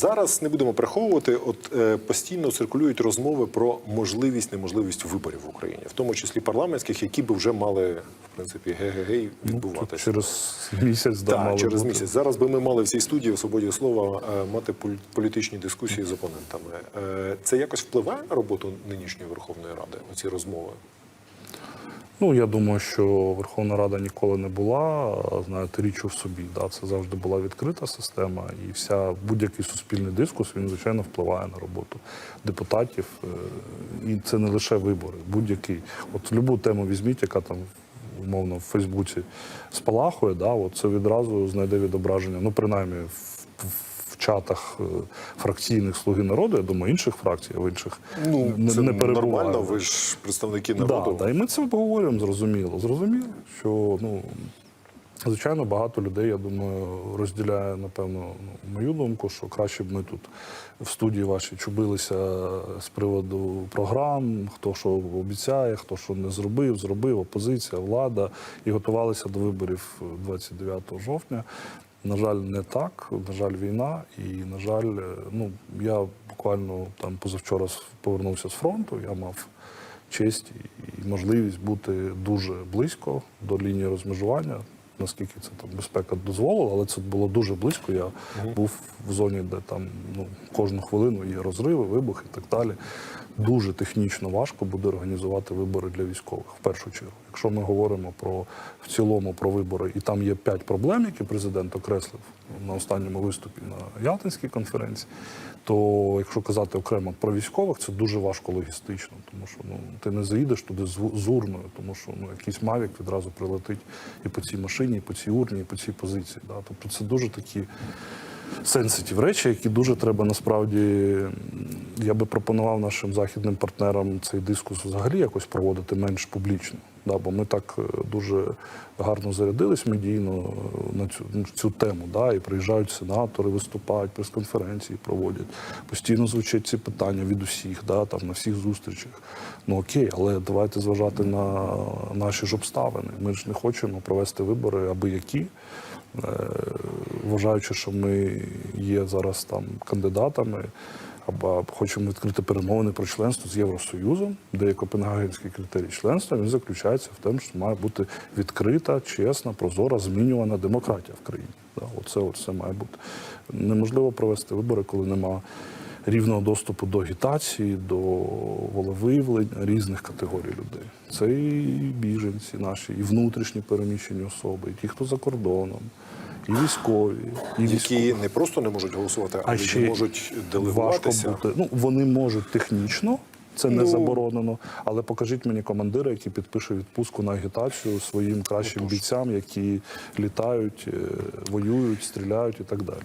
зараз не будемо приховувати. От е, постійно циркулюють розмови про можливість, неможливість виборів в Україні, в тому числі парламентських, які би вже мали в принципі ге-ге-гей Тут відбуватися. через місяць да, мали через бути. місяць. Зараз би ми мали в цій студії в свободі слова е, мати полі- політичні дискусії з опонентами. Е, Це якось впливає на роботу нинішньої Верховної Ради? Оці розмови? Ну, я думаю, що Верховна Рада ніколи не була, знаєте, річчю в собі. Да? Це завжди була відкрита система, і вся будь-який суспільний дискус він звичайно впливає на роботу депутатів. Е, І це не лише вибори, будь-який. От любу тему візьміть, яка там умовно в Фейсбуці спалахує, да? от це відразу знайде відображення, ну принаймні в- в чатах е, фракційних слуги народу, я думаю, інших фракцій, а в інших Ну не, це не перебуває. нормально. Ви ж представники народу. Да, да, і ми це обговорюємо зрозуміло. Зрозуміло, що ну. Звичайно, багато людей, я думаю, розділяє, напевно, ну, мою думку, що краще б ми тут в студії вашій чубилися з приводу програм, хто що обіцяє, хто що не зробив, зробив, опозиція, влада, і готувалися до виборів 29 жовтня. На жаль, не так. На жаль, війна. І, на жаль, е, ну, я буквально там позавчора повернувся з фронту, я мав честь і можливість бути дуже близько до лінії розмежування. Наскільки це там безпека дозволила, але це було дуже близько. Я був в зоні, де там ну кожну хвилину є розриви, вибухи і так далі. Дуже технічно важко буде організувати вибори для військових в першу чергу. Якщо ми говоримо про в цілому про вибори, і там є п'ять проблем, які президент окреслив на останньому виступі на Ялтинській конференції, то якщо казати окремо про військових, це дуже важко логістично, тому що ну ти не заїдеш туди з, з урною, тому що ну якийсь мавік відразу прилетить і по цій машині, і по цій урні, по цій позиції. Да? Тобто це дуже такі сенситів речі, які дуже треба насправді. Я би пропонував нашим західним партнерам цей дискус взагалі якось проводити менш публічно. Да, бо ми так е, дуже гарно зарядились медійно е, на цю, ну, цю тему. Да, і приїжджають сенатори, виступають, прес-конференції проводять. Постійно звучать ці питання від усіх, да, там, на всіх зустрічах. Ну окей, але давайте зважати на наші ж обставини. Ми ж не хочемо провести вибори аби які. Е, вважаючи, що ми є зараз там кандидатами, або хочемо відкрити перемовини про членство з Євросоюзом, де є Копенгагенський критерій членства, він заключається в тому, що має бути відкрита, чесна, прозора, змінювана демократія в країні. Оце, оце має бути. Неможливо провести вибори, коли нема рівного доступу до агітації, до волевиявлення різних категорій людей. Це і біженці наші, і внутрішні переміщені особи, і ті, хто за кордоном, і військові, і військові. Які не просто не можуть голосувати, а, А ще не можуть Важко бути. Ну вони можуть технічно. Це не Ну. заборонено, але покажіть мені командира, який підпише відпустку на агітацію своїм кращим бійцям, які літають, е, воюють, стріляють і так далі.